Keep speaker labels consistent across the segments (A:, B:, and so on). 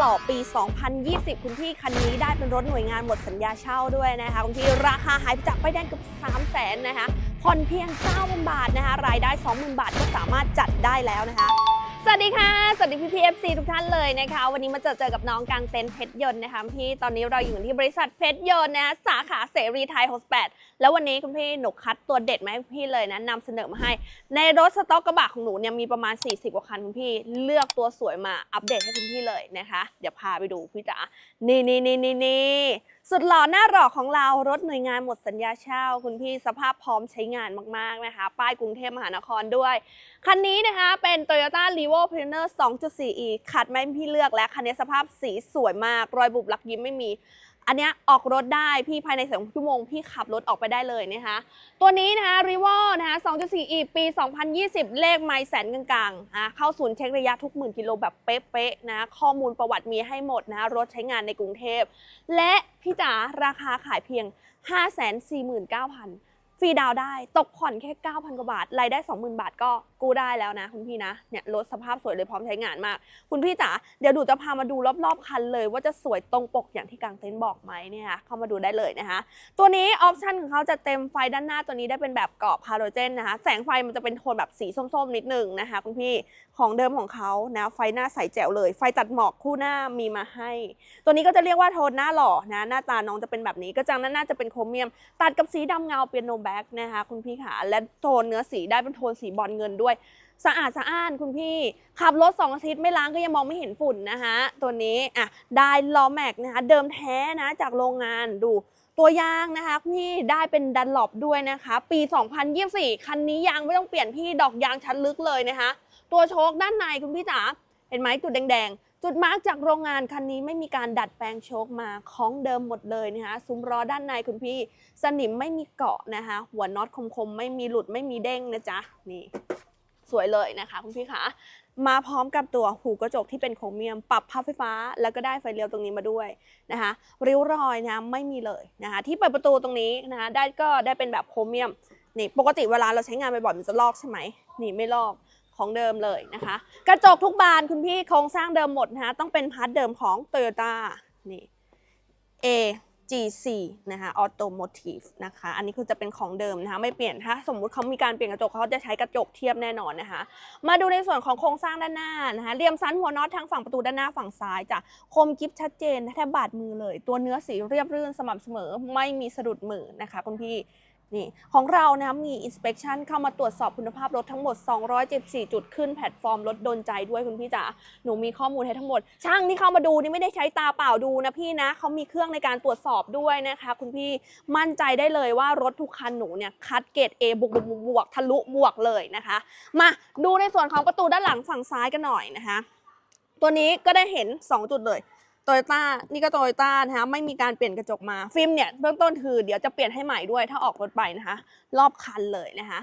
A: หล่อปี 2020 คุณพี่คันนี้ได้เป็นรถหน่วยงานหมดสัญญาเช่าด้วยนะคะคุณพี่ราคาหายไปจากป้ายแดงเกือบ3 0 0แสนนะคะผ่อนเพียง 9,000 บาทนะคะรายได้ 20,000 บาทก็สามารถจัดได้แล้วนะคะ สวัสดีค่ะ สวัสดีพี่พีเอฟซีทุกท่านเลยนะคะ วันนี้มาเจอเจอกับน้องกลางเต็นท์เพชรยนต์นะคะพี่ ตอนนี้เราอยู่ที่บริษัทเพชรยนต์นะคะสาขาเสรีไทย68แล้ววันนี้คุณพี่หนูคัดตัวเด็ดมาให้พี่เลยนะนำเสนอมาให้ ในรถสต็อกกระบะของหนูเนี่ยมีประมาณ 40 กว่าคันคุณพี่ เลือกตัวสวยมาอัปเดตให้คุณพี่เลยนะคะ เดี๋ยวพาไปดูพี่จ๋า นี่นี่นี่นี่นี่ สุดหล่อหน้าหล่อของเรารถหน่วยงานหมดสัญญาเช่า คุณพี่สภาพพร้อมใช้งานมากๆนะคะ ป้ายกรุงเทพมหานครด้วย คันนี้นะคะเป็น Toyota l e v o p r e n e r 2.4e คัดไม่พี่เลือกและคันนี้สภาพสีสวยมาก รอยบุบลักยิ้มไม่มี อันเนี้ยออกรถได้พี่ภายในสองชั่วโมงพี่ขับรถออกไปได้เลยนะคะตัวนี้นะคะรีวอลนะคะ 2.4e ปี 2020 เลขไมล์แสนกลางๆอะเข้าศูนย์เช็คระยะทุกหมื่นกิโลแบบเป๊ะๆนะข้อมูลประวัติมีให้หมดนะรถใช้งานในกรุงเทพ และพี่จ๋าราคาขายเพียง 549,000 ฟรีดาวได้ตกผ่อนแค่ 9,000 กว่าบาท รายได้ 20,000 บาทก็กู้ได้แล้วนะ คุณพี่นะ เนี่ยรถสภาพสวยเลยพร้อมใช้งานมาก คุณพี่จ๋าเดี๋ยวดูจะพามาดูรอบๆ คันเลย ว่าจะสวยตรงปกอย่างที่กางเต็นท์บอกไหมเนี่ยเข้ามาดูได้เลยนะคะ ตัวนี้ออปชันของเขาจะเต็มไฟด้านหน้าตัวนี้ได้เป็นแบบกรอบฮาโลเจนนะคะ แสงไฟมันจะเป็นโทนแบบสีส้มๆ นิดนึงนะคะคุณพี่ ของเดิมของเขานะไฟหน้าใสแจ๋วเลย ไฟตัดหมอกคู่หน้ามีมาให้ ตัวนี้ก็จะเรียกว่าโทนหน้าหล่อนะหน้าตาน้องจะเป็นแบบนี้กระจังหน้าหน้าจะเป็นโครเมียม ตัดกับสีดำเงาเปียโนแบ็กนะคะคุณพี่ขาและโทนเนื้อสีได้เป็นโทนสีบอลเงินด้วยสะอาดสะอ้านคุณพี่ ขับรถ 2 อาทิตย์ไม่ล้างก็ยังมองไม่เห็นฝุ่นนะคะตัวนี้อะได้ล้อแม็กนะคะเดิมแท้นะจากโรงงานดูตัวยางนะคะพี่ได้เป็นดันหลบด้วยนะคะ ปี 2024 คันนี้ยางไม่ต้องเปลี่ยนพี่ดอกยางชั้นลึกเลยนะคะ ตัวโชคด้านในคุณพี่จ๋าเห็นไหมจุดแดงๆ จุดมาร์กจากโรงงานคันนี้ไม่มีการดัดแปลงโชคมาของเดิมหมดเลยนะคะซุ้มล้อด้านในคุณพี่ สนิมไม่มีเกาะนะคะหัวน็อตคมๆ ไม่มีหลุดไม่มีเด้งนะจ๊ะนี่สวยเลยนะคะคุณพี่คะมาพร้อมกับตัวหูกระจกที่เป็นโครเมียม ปรับพับไฟฟ้า แล้วก็ได้ไฟเลี้ยวตรงนี้มาด้วยนะคะริ้วรอยนะไม่มีเลยนะคะที่เปิดประตูตรงนี้นะคะได้ก็ได้เป็นแบบโครเมียมนี่ปกติเวลาเราใช้งานบ่อยๆมันจะลอกใช่ไหมนี่ไม่ลอก ของเดิมเลยนะคะ กระจกทุกบานคุณพี่โครงสร้างเดิมหมดนะคะต้องเป็นพาร์ทเดิมของ Toyota นี่ A G4 นะคะ Automotive นะคะ อันนี้คือจะเป็นของเดิมนะคะ ไม่เปลี่ยน ถ้าสมมุติเขามีการเปลี่ยนกระจกเขาจะใช้กระจกเทียบแน่นอนนะคะ มาดูในส่วนของโครงสร้างด้านหน้านะคะ เรียมซันหัวน็อตทั้งฝั่งประตูด้านหน้าฝั่งซ้ายจะคมกิฟชัดเจนแทบบาดมือเลย ตัวเนื้อสีเรียบรื่นสม่ำเสมอ ไม่มีสะดุดมือนะคะคุณพี่ นี่ของเรานะคะมี inspection เข้ามาตรวจสอบคุณภาพรถทั้งหมด 274 จุดขึ้นแพลตฟอร์มรถโดนใจด้วยคุณพี่จ๋าหนูมีข้อมูลให้ทั้งหมด ช่างที่เข้ามาดูนี่ไม่ได้ใช้ตาเปล่าดูนะพี่นะเขามีเครื่องในการตรวจสอบด้วยนะคะ คุณพี่มั่นใจได้เลยว่ารถทุกคันหนูเนี่ยคัดเกรด A บวกบวกบวกบวกทะลุบวกเลยนะคะ มาดูในส่วนของประตูด้านหลังฝั่งซ้ายกันหน่อยนะคะ ตัวนี้ก็ได้เห็น 2 จุดเลย โตโยต้านี่ก็โตโยต้านะคะไม่มีการเปลี่ยนกระจกมาฟิล์มเนี่ยเบื้องต้นคือเดี๋ยวจะเปลี่ยนให้ใหม่ด้วยถ้าออกรถไปนะคะ รอบคันเลยนะคะ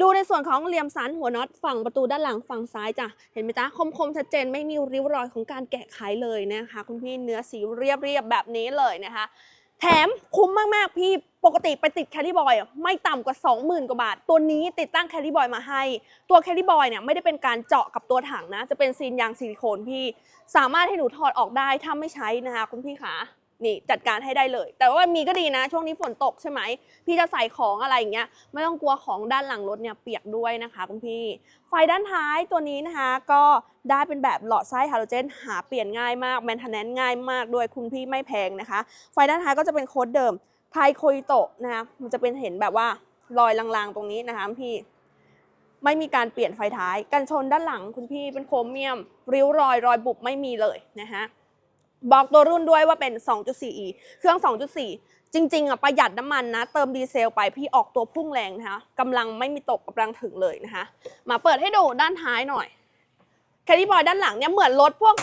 A: ดูในส่วนของเหลี่ยมสันหัวน็อตฝั่งประตูด้านหลังฝั่งซ้ายจ้ะเห็นไหมจ๊ะคมคมๆชัดเจนไม่มีริ้วรอยของการแกะไขเลยนะคะ คุณพี่เนื้อสีเรียบเรียบๆแบบนี้เลยนะคะ แถมคุ้มมาก ๆ พี่ปกติไปติดแคริบอยไม่ต่ำกว่า 20,000 กว่าบาท ตัวนี้ติดตั้งแคริบอยมาให้ ตัวแคริบอยเนี่ยไม่ได้เป็นการเจาะกับตัวถังนะ จะเป็นซีนยางซิลิโคนพี่ สามารถให้หนูถอดออกได้ถ้าไม่ใช้นะคะคุณพี่ขา นี่จัดการให้ได้เลย แต่ว่ามีก็ดีนะ ช่วงนี้ฝนตกใช่ไหม พี่จะใส่ของอะไรอย่างเงี้ย ไม่ต้องกลัวของด้านหลังรถเนี่ยเปียกด้วยนะคะคุณพี่ ไฟด้านท้ายตัวนี้นะคะ ก็ได้เป็นแบบหลอดไส้ฮาโลเจน หาเปลี่ยนง่ายมากแมนเทนแนนง่ายมากด้วยคุณพี่ไม่แพงนะคะ ไฟด้านท้ายก็จะเป็นโค้ดเดิมไทยโคอิโตะนะคะมันจะเป็นเห็นแบบว่ารอยลางๆตรงนี้นะคะพี่ไม่มีการเปลี่ยนไฟท้าย กันชนด้านหลังคุณพี่เป็นโครเมียม ริ้วรอยรอยบุบไม่มีเลยนะคะ บอกตัวรุ่นด้วยว่าเป็น 2.4e เครื่อง 2.4 จริง ๆอะประหยัดน้ำมันนะ เติมดีเซลไปพี่ออกตัวพุ่งแรงนะคะกำลังไม่มีตกกำลังถึงเลยนะคะ มาเปิดให้ดูด้านท้ายหน่อยแคดดี้บอยด้านหลังเนี่ยเหมือนรถพวก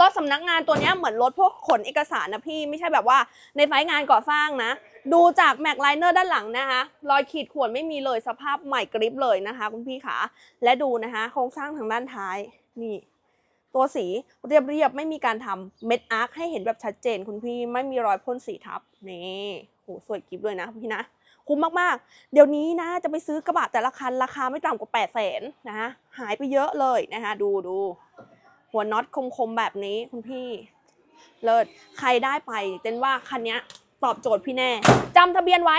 A: รถสำนักงานตัวเนี้ยเหมือนรถพวกขนเอกสารนะพี่ไม่ใช่แบบว่าในไซต์งานก่อสร้างนะ ดูจากแม็กไลเนอร์ด้านหลังนะคะรอยขีดข่วนไม่มีเลยสภาพใหม่กริบเลยนะคะ คุณพี่ขาและดูนะคะ โครงสร้างทางด้านท้ายนี่ ตัวสีเรียบๆ ไม่มีการทำเม็ดอาร์คให้เห็นแบบชัดเจนคุณพี่ไม่มีรอยพ่นสีทับ นี่โหสวยกริบเลยนะพี่นะ คุ้มมากๆ เดี๋ยวนี้นะจะไปซื้อกระบะแต่ละคัน ราคาไม่ต่ำกว่า 8 0 0แสนนะหายไปเยอะเลยนะคะดูดูหัวน็อตคมๆ แบบนี้คุณพี่ เลิศใครได้ไปเต้นว่าคันนี้ตอบโจทย์พี่แน่จำทะเบียนไว้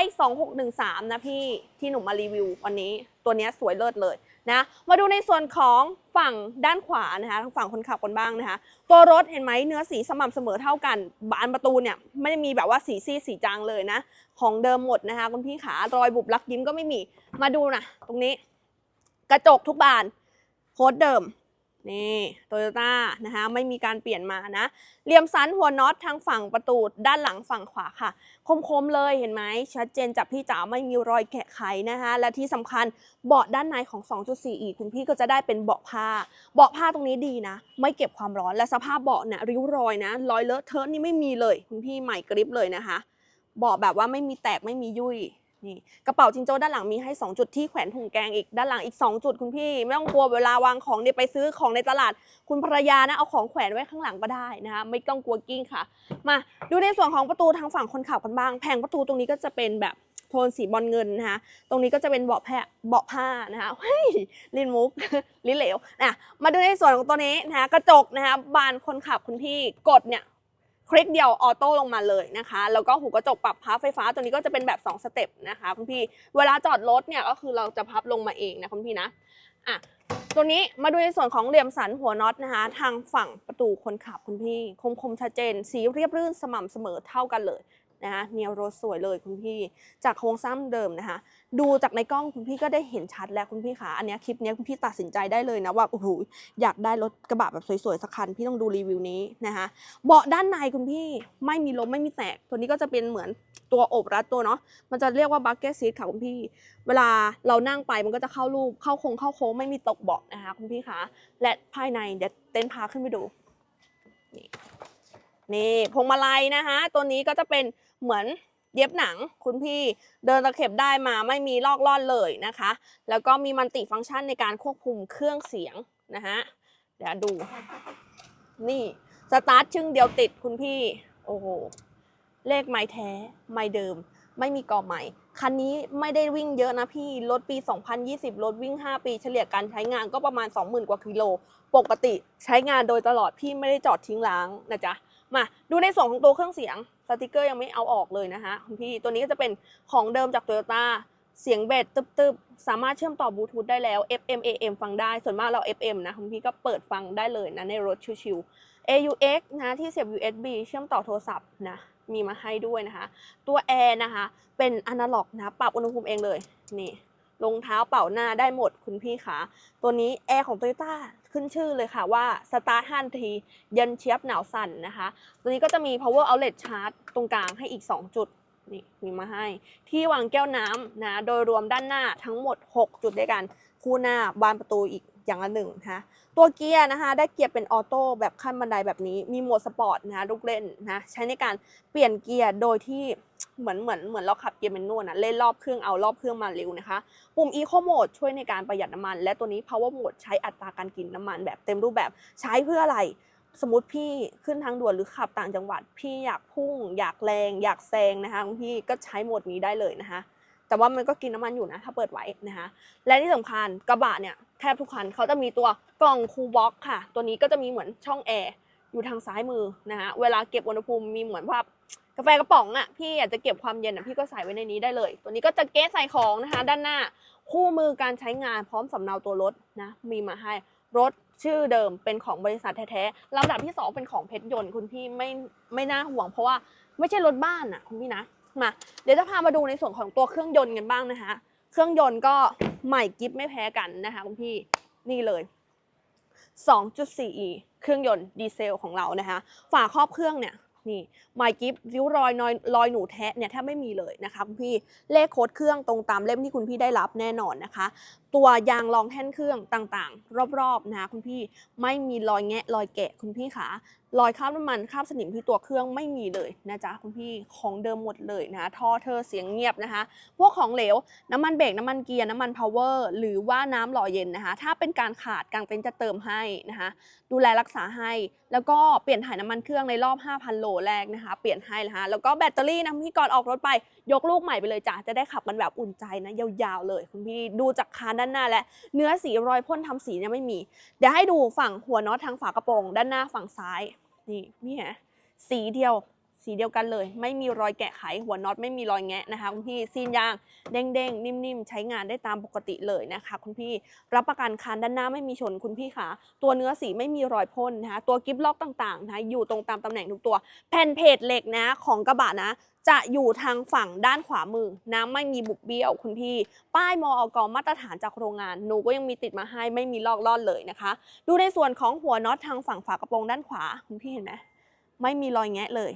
A: 2613 นะพี่ที่หนูมมารีวิววันนี้ ตัวนี้สวยเลิศเลย นะมาดูในส่วนของฝั่งด้านขวานะคะทางฝั่งคนขับกันบ้างนะคะ ตัวรถเห็นไหมเนื้อสีสม่ำเสมอเท่ากัน บานประตูเนี่ยไม่ได้มีแบบว่าสีซีดสีจางเลยนะ ของเดิมหมดนะคะคุณพี่ขารอยบุบลักยิ้มก็ไม่มีมาดูนะตรงนี้ กระจกทุกบานโค้ดเดิม นี่โตโยต้านะคะไม่มีการเปลี่ยนมานะเหลี่ยมสันหัวน็อตทางฝั่งประตูด้านหลังฝั่งขวาค่ะ คมๆเลยเห็นไหมชัดเจนจับพี่จ๋าไม่มีรอยแกะไขนะคะและที่สำคัญเบาะด้านในของ 2.4 อีกคุณพี่ก็จะได้เป็นเบาะผ้า เบาะผ้าตรงนี้ดีนะ ไม่เก็บความร้อนและสภาพเบาะเนี่ยริ้วรอยนะรอยเลอะเทอะนี่ไม่มีเลย คุณพี่ใหม่กริบเลยนะคะเบาะแบบว่าไม่มีแตกไม่มียุ่ย นี่กระเป๋าจิงโจ้ด้านหลังมีให้ 2 จุดที่แขวนถุงแกงอีกด้านหลังอีก 2 จุดคุณพี่ ไม่ต้องกลัวเวลาวางของเนี่ยไปซื้อของในตลาด คุณภรรยานะเอาของแขวนไว้ข้างหลังก็ได้นะคะไม่ต้องกลัวกิ้งค่ะ มาดูในส่วนของประตูทางฝั่งคนขับกันบ้าง แผงประตูตรงนี้ก็จะเป็นแบบโทนสีบอลเงินนะคะ ตรงนี้ก็จะเป็นเบาะแพะเบาะผ้านะคะเฮ้ยลินมุกลินเหลวนะมาดูในส่วนของตัวนี้นะคะกระจกนะคะบานคนขับคุณพี่กดเนี่ย คลิกเดียวออโต้ลงมาเลยนะคะ แล้วก็หูกระจกปรับพับไฟฟ้าตัวนี้ก็จะเป็นแบบ 2 สเต็ปนะคะคุณพี่ เวลาจอดรถเนี่ยก็คือเราจะพับลงมาเองนะคุณพี่นะอะตัวนี้มาดูในส่วนของเหลี่ยมสันหัวน็อตนะคะ ทางฝั่งประตูคนขับคุณพี่ คมคมชัดเจน สีเรียบรื่นสม่ำเสมอเท่ากันเลย นะคะเนียโรสสวยเลยคุณพี่ จากโครงสร้างเดิมนะคะ ดูจากในกล้องคุณพี่ก็ได้เห็นชัดแล้วคุณพี่ขาอันนี้คลิปนี้คุณพี่ตัดสินใจได้เลยนะว่าโอ้โหอยากได้รถกระบะแบบสวยๆสักคันพี่ต้องดูรีวิวนี้นะคะเบาะด้านในคุณพี่ไม่มีล้มไม่มีแตกตัวนี้ก็จะเป็นเหมือนตัวโอบรัดตัวเนาะมันจะเรียกว่าบั c เก็ตซีทค่ะคุณพี่ เวลาเรานั่งไปมันก็จะเข้ารูปเข้าโค้งเข้าโค้งไม่มีตกเบาะนะคะคุณพี่คะและภายในเดี๋ยวเต้นพาขึ้นไปดูนี่ นี่พวงมาลัยนะคะ ตัวนี้ก็จะเป็นเหมือนเย็บหนังคุณพี่เดินตะเข็บได้มาไม่มีลอกล่อนเลยนะคะ แล้วก็มีมันติฟังก์ชันในการควบคุมเครื่องเสียงนะฮะเดี๋ยวดู นี่สตาร์ทชึ่งเดียวติดคุณพี่ โอ้โห เลขไม้แท้ ไม้เดิม ไม่มีก่อใหม่ คันนี้ไม่ได้วิ่งเยอะนะพี่ รถปี 2020 รถวิ่ง 5 ปี เฉลี่ยการใช้งานก็ประมาณ 20,000 กว่ากิโล ปกติใช้งานโดยตลอดพี่ไม่ได้จอดทิ้งล้างนะจ๊ะ มาดูในส่วนของตัวเครื่องเสียงสติกเกอร์ยังไม่เอาออกเลยนะคะคุณพี่ตัวนี้ก็จะเป็นของเดิมจาก Toyota เสียงเบสตึบๆ สามารถเชื่อมต่อบลูทูธได้แล้ว FM AM ฟังได้ ส่วนมากเรา FM นะคุณพี่ก็เปิดฟังได้เลยนะในรถชิวๆ AUX นะที่เสียบ USB เชื่อมต่อโทรศัพท์นะมีมาให้ด้วยนะคะ ตัวแอร์นะคะเป็นอนาล็อกนะปรับอุณหภูมิเองเลยนี่ รองเท้าเป่าหน้าได้หมดคุณพี่ขาตัวนี้แอร์ของ t o y ต้าขึ้นชื่อเลยค่ะว่าสตาร์ททันทีเย็นเชียบหนาวสั่นนะคะ ตัวนี้ก็จะมี power outlet charge ตรงกลางให้อีก 2 จุดนี่มีมาให้ ที่วางแก้วน้ำนะ โดยรวมด้านหน้าทั้งหมด 6 จุดด้วยกัน คู่หน้าบานประตูอีกอย่างละหนึ่งนะคะตัวเกียร์นะคะได้เกียร์เป็นออโต้แบบขั้นบันไดแบบนี้มีโหมดสปอร์ตนะคะลูกเล่นนะใช้ในการเปลี่ยนเกียร์โดยที่เหมือนเหมือนเหมือนเราขับเกียร์แมนนวลนะเล่นรอบเครื่องเอารอบเครื่องมาเร็วนะคะ ปุ่ม Eco Mode ช่วยในการประหยัดน้ำมัน และตัวนี้ Power Mode ใช้อัตราการกินน้ำมันแบบเต็มรูปแบบใช้เพื่ออะไรสมมติพี่ขึ้นทางด่วนหรือขับต่างจังหวัด พี่อยากพุ่ง อยากแรง อยากแซงนะคะคุณพี่ก็ใช้โหมดนี้ได้เลยนะคะ แต่ว่ามันก็กินน้ำมันอยู่นะ ถ้าเปิดไว้นะคะและที่สำคัญกระบะเนี่ยแทบทุกคันเขาจะมีตัวกล่องคูลบ็อกค่ะ ตัวนี้ก็จะมีเหมือนช่องแอร์อยู่ทางซ้ายมือนะคะเวลาเก็บอุณหภูมิมีเหมือนว่ากาแฟกระป๋องอะพี่อยากจะเก็บความเย็นอะพี่ก็ใส่ไว้ในนี้ได้เลย ตัวนี้ก็จะเก๊ใส่ของนะคะ ด้านหน้าคู่มือการใช้งานพร้อมสำเนาตัวรถนะมีมาให้รถชื่อเดิมเป็นของบริษัทแท้ๆลำดับที่ 2 เป็นของเพชรยนต์คุณพี่ไม่ไม่น่าห่วง เพราะว่าไม่ใช่รถบ้านอะคุณพี่นะ มา เดี๋ยวจะพามาดูในส่วนของตัวเครื่องยนต์กันบ้างนะคะ เครื่องยนต์ก็ใหม่กิฟไม่แพ้กันนะคะคุณพี่นี่เลย 2.4e เครื่องยนต์ดีเซลของเรานะคะ ฝาครอบเครื่องเนี่ยนี่ไมกิฟริ้วรอยนอยรอยหนูแทะเนี่ยแทบไม่มีเลยนะคะคุณพี่เลขโค้ดเครื่องตรงตามเล่มที่คุณพี่ได้รับแน่นอนนะคะ ตัวยางรองแท่นเครื่องต่างๆ รอบๆนะคะคุณพี่ไม่มีรอยแงะรอยแกะคุณพี่ขารอยคราบน้ำมันคราบสนิมที่ตัวเครื่องไม่มีเลยนะจ๊ะคุณพี่ของเดิมหมดเลยนะท่อเธอเสียงเงียบนะคะ พวกของเหลวน้ำมันเบรกน้ำมันเกียร์น้ำมันพาวเวอร์หรือว่าน้ำหล่อเย็นนะคะ ถ้าเป็นการขาดกางเต็นท์จะเติมให้นะคะ ดูแลรักษาให้ แล้วก็เปลี่ยนถ่ายน้ำมันเครื่องในรอบ 5,000 โลแรกนะคะ เปลี่ยนให้นะคะแล้วก็แบตเตอรี่นะพี่ก่อนออกรถไป ยกลูกใหม่ไปเลยจ้ะจะได้ขับกันแบบอุ่นใจนะยาวๆเลย คุณพี่ดูจากคานด้านหน้าและเนื้อสีรอยพ่นทำสีเนี่ยไม่มี เดี๋ยวให้ดูฝั่งหัวน็อตทางฝากระโปรงด้านหน้าฝั่งซ้ายนี่นี่ฮะสีเดียว สีเดียวกันเลย ไม่มีรอยแกะไข หัวน็อตไม่มีรอยแงะนะคะคุณพี่ซีนยางเด้งๆ นิ่มๆ ใช้งานได้ตามปกติเลยนะคะ คุณพี่รับประกันคันด้านหน้าไม่มีชนคุณพี่คะตัวเนื้อสีไม่มีรอยพ่นนะคะตัวกิฟล็อกต่างๆนะคะอยู่ตรงตามตำแหน่งทุกตัว แผ่นเพจเหล็กนะของกระบะนะจะอยู่ทางฝั่งด้านขวามือนะไม่มีบุบเบี้ยวคุณพี่ ป้ายมอกมาตรฐานจากโรงงานหนูก็ยังมีติดมาให้ไม่มีลอกล่อนเลยนะคะ ดูในส่วนของหัวน็อตทางฝั่งฝากระโปรงด้านขวาคุณพี่เห็นไหมไม่มีรอยแงะเลย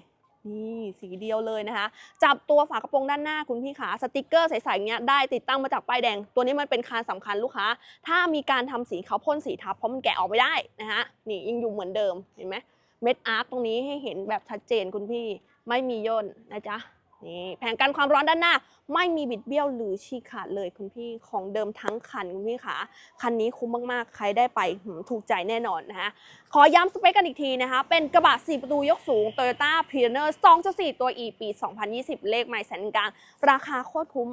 A: นี่สีเดียวเลยนะคะ จับตัวฝากระโปรงด้านหน้าคุณพี่ขาสติกเกอร์ใสๆเนี้ยได้ติดตั้งมาจากป้ายแดง ตัวนี้มันเป็นคานสำคัญลูกค้า ถ้ามีการทำสีเขาพ่นสีทับเพราะมันแกะออกไม่ได้นะคะนี่ยังอยู่เหมือนเดิมเห็นไหมเม็ดอาร์ตตรงนี้ให้เห็นแบบชัดเจนคุณพี่ไม่มีย่นนะจ๊ะ นี่แผงกันความร้อนด้านหน้า ไม่มีบิดเบี้ยวหรือฉีกขาดเลยคุณพี่ของเดิมทั้งคันคุณพี่ขาคันนี้คุ้มมากๆ ใครได้ไปถูกใจแน่นอนนะคะขอย้ำสเปคกันอีกทีนะคะ เป็นกระบะ 4 ประตูยกสูง Toyota p i o n e r 2.4 ตัว E ปี 2020 เลขไม่แสนกลาง ราคาโคตรคุ้ม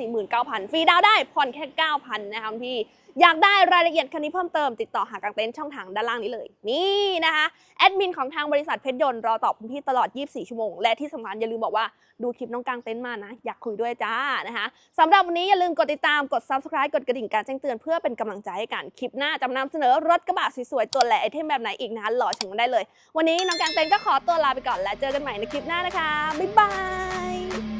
A: 549,000 ฟรีดาวได้ผ่อนแค่ 9,000 นะคะคุณพี่อยากได้รายละเอียดคันนี้เพิ่มเติมติดต่อหากางเต็นท์ช่องทางด้านล่างนี้เลย นี่นะคะแอดมินของทางบริษัทเพชรยนต์รอตอบคุณพี่ตลอด 24 ชั่วโมง และที่สำคัญอย่าลืมบอกว่าดูคลิปน้องกลางเต็นท์มานะ อยากคุยด้วยจ้านะคะสำหรับวันนี้อย่าลืมกดติดตามกด subscribe กดกระดิ่งการแจ้งเตือนเพื่อเป็นกำลังใจให้กันคลิปหน้าจะนำเสนอรถกระบะสวยๆตัวแหล่ไอเทมแบบไหนอีกนะคะรอชมกันได้เลย วันนี้น้องกลางเต็นท์ก็ขอตัวลาไปก่อนและเจอกันใหม่ในคลิปหน้านะคะบ๊ายบาย